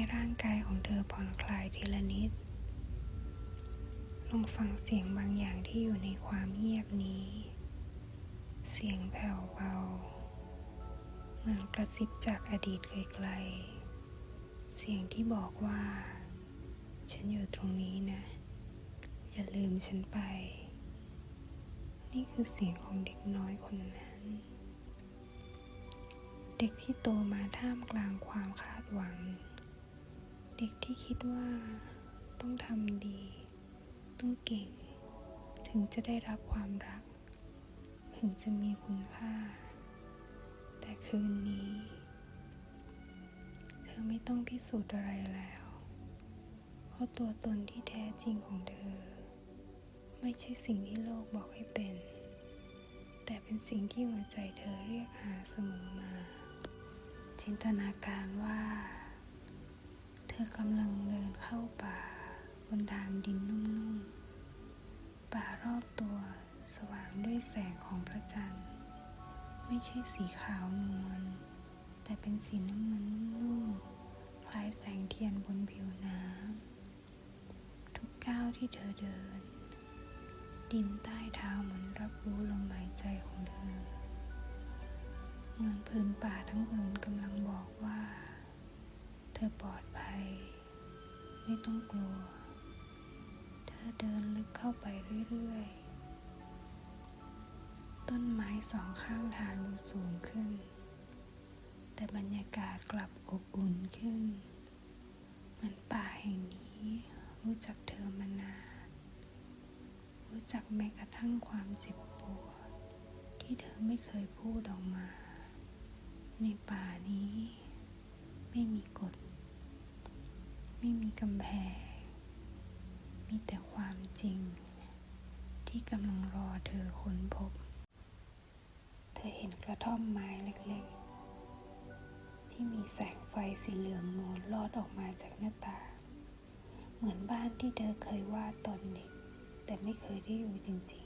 ให้ร่างกายของเธอผ่อนคลายทีละนิด ลองฟังเสียงบางอย่างที่อยู่ในความเงียบนี้ เสียงแผ่วเบา เหมือนกระซิบจากอดีตไกลๆ เสียงที่บอกว่า ฉันอยู่ตรงนี้นะ อย่าลืมฉันไป นี่คือเสียงของเด็กน้อยคนนั้น เด็กที่โตมาท่ามกลางความคาดหวัง เด็กที่คิดว่าต้องทำดี ต้องเก่ง ถึงจะได้รับความรัก ถึงจะมีคุณค่า แต่คืนนี้ เธอไม่ต้องพิสูจน์อะไรแล้ว เพราะตัวตนที่แท้จริงของเธอ ไม่ใช่สิ่งที่โลกบอกให้เป็น แต่เป็นสิ่งที่หัวใจเธอเรียกหาเสมอมา จินตนาการว่า ธอกำลังเดินเข้าป่าบนทางดินนุ่มๆ ป่ารอบตัวสว่างด้วยแสงของพระจันทร์ ไม่ใช่สีขาวนวลแต่เป็นสีน้ำเงินนุ่มๆ คล้ายแสงเทียนบนผิวน้ำ ทุกก้าวที่เธอเดิน ดินใต้เท้าเหมือนรับรู้ลมหายใจของเธอเหมือนพื้นป่าทั้งผืนกำลังบอกว่า ธอปลอดภัย ไม่ต้องกลัว เธอเดินลึกเข้าไปเรื่อยๆ ต้นไม้สองข้างทางดูสูงขึ้น แต่บรรยากาศกลับอบอุ่นขึ้นเหมือนป่าแห่งนี้รู้จักเธอมานาน รู้จักแม้กระทั่งความเจ็บปวด ที่เธอไม่เคยพูดออกมา ในป่านี้ไม่มีกฎ ไม่มีกำแพง มีแต่ความจริง ที่กำลังรอเธอค้นพบ เธอเห็นกระท่อมไม้เล็กๆ ที่มีแสงไฟสีเหลืองนวลลอดออกมาจากหน้าตา เหมือนบ้านที่เธอเคยวาดตอนเด็ก แต่ไม่เคยได้อยู่จริง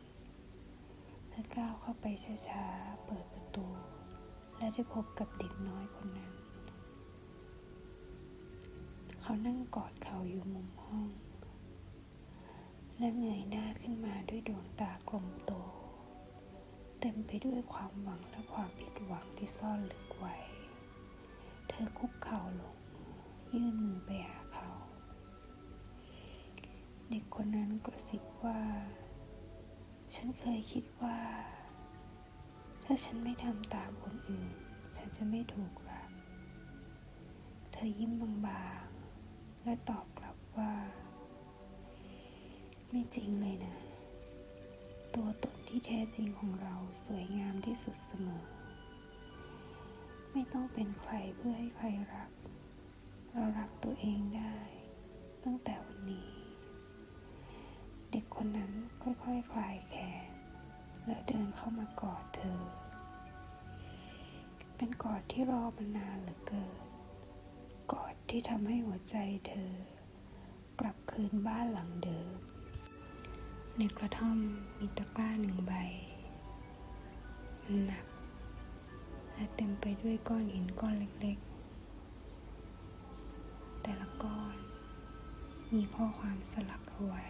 ๆ เธอก้าวเข้าไปช้าๆ เปิดประตู และได้พบกับเด็กน้อยคนนั้น เขานั่งกอดเขาอยู่มุมห้อง และเงยหน้าขึ้นมาด้วยดวงตากลมโต เต็มไปด้วยความหวังและความผิดหวังที่ซ่อนลึกไว้ เธอคุกเข่าลง ยื่นมือไปหาเขา เด็กคนนั้นกระซิบว่า ฉันเคยคิดว่า ถ้าฉันไม่ทำตามคนอื่น ฉันจะไม่ถูกรัก เธอยิ้มบางๆ และตอบกลับว่า ไม่จริงเลยนะ ตัวตนที่แท้จริงของเราสวยงามที่สุดเสมอ ไม่ต้องเป็นใครเพื่อให้ใครรัก เรารักตัวเองได้ ตั้งแต่วันนี้ เด็กคนนั้นค่อยๆคคลายแขน และเดินเข้ามากอดเธอ เป็นกอดที่รอมานานเหลือเกินกอด ที่ทำให้หัวใจเธอ กลับคืนบ้านหลังเดิม ในกระท่อมมีตะกร้าหนึ่งใบ มันหนัก และเต็มไปด้วยก้อนหินก้อนเล็กๆ แต่ละก้อนมีข้อความสลักเอาไว้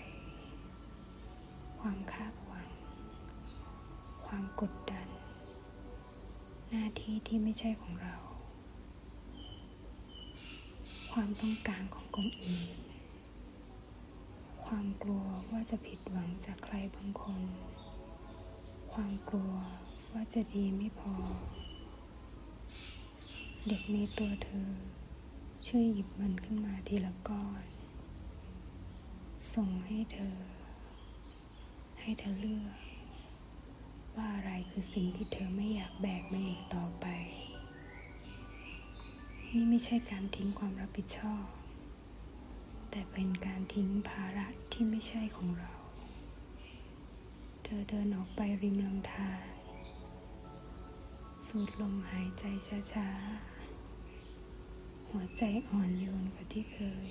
ความคาดหวัง ความกดดัน หน้าที่ที่ไม่ใช่ของเรา ความต้องการของคนอื่นความกลัวว่าจะผิดหวังจากใครบางคน ความกลัวว่าจะดีไม่พอ เด็กในตัวเธอ ช่วยหยิบมันขึ้นมาทีละก้อน ส่งให้เธอ ให้เธอเลือก ว่าอะไรคือสิ่งที่เธอไม่อยากแบกมันอีกต่อไป นี่ไม่ใช่การทิ้งความรับผิดชอบ แต่เป็นการทิ้งภาระที่ไม่ใช่ของเรา เธอเดินออกไปริมลำธารสูดลมหายใจช้าๆ หัวใจอ่อนโยนกว่าที่เคย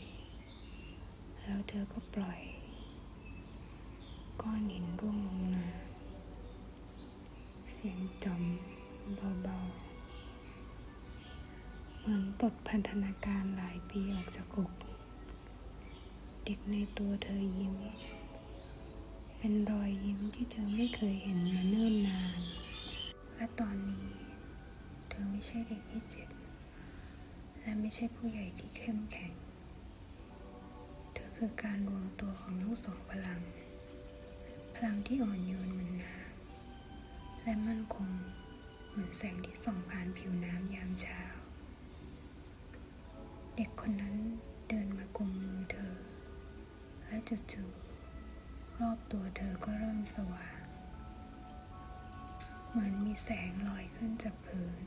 แล้วเธอก็ปล่อย ก้อนหินร่วงลงมา เสียงจอมเบาๆ เหมือนปลดพันธนาการหลายปีออกจากอก เด็กในตัวเธอยิ้ม เป็นรอยยิ้มที่เธอไม่เคยเห็นมาเนิ่นนาน และตอนนี้ เธอไม่ใช่เด็กที่เจ็บ และไม่ใช่ผู้ใหญ่ที่เข้มแข็ง เธอคือการรวมตัวของทั้งสองพลัง พลังที่อ่อนโยนเหมือนน้ำและมั่นคงเหมือนแสงที่ส่องผ่านผิวน้ำยามเช้า ตัวเธอก็เริ่มสว่าง เหมือนมีแสงลอยขึ้นจากพื้น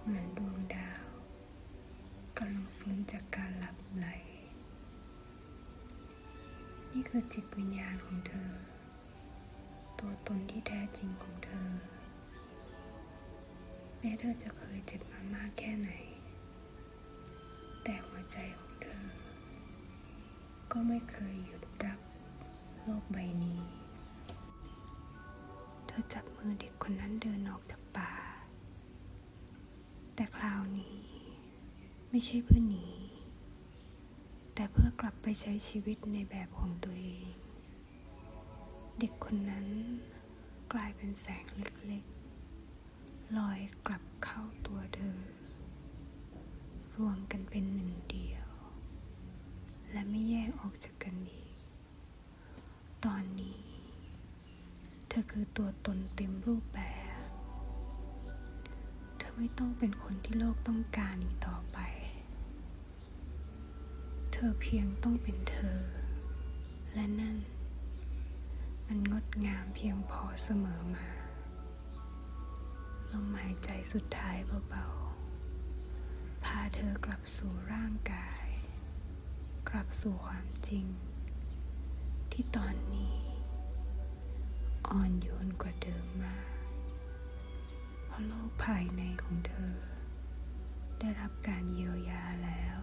เหมือนดวงดาวกำลังฟื้นจากการหลับไหล นี่คือจิตวิญญาณของเธอ ตัวตนที่แท้จริงของเธอ แม้เธอจะเคยเจ็บมามากแค่ไหน แต่หัวใจของเธอ ก็ไม่เคยหยุดรัก โลกใบนี้ เธอจับมือเด็กคนนั้นเดินออกจากป่า แต่คราวนี้ ไม่ใช่เพื่อหนี แต่เพื่อกลับไปใช้ชีวิตในแบบของตัวเอง เด็กคนนั้นกลายเป็นแสงเล็กๆ ลอยกลับเข้าตัวเธอ รวมกันเป็นหนึ่งเดียว และไม่แยกออกจากกันอีก ตอนนี้ เธอคือตัวตนเต็มรูปแบบ เธอไม่ต้องเป็นคนที่โลกต้องการอีกต่อไป เธอเพียงต้องเป็นเธอ และนั่น มันงดงามเพียงพอเสมอมาลมหายใจสุดท้ายเบาๆ พาเธอกลับสู่ร่างกาย กลับสู่ความจริง ที่ตอน อ่อนโยนกว่าเดิมมาก เพราะโลกภายในของเธอ ได้รับการเยียวยาแล้ว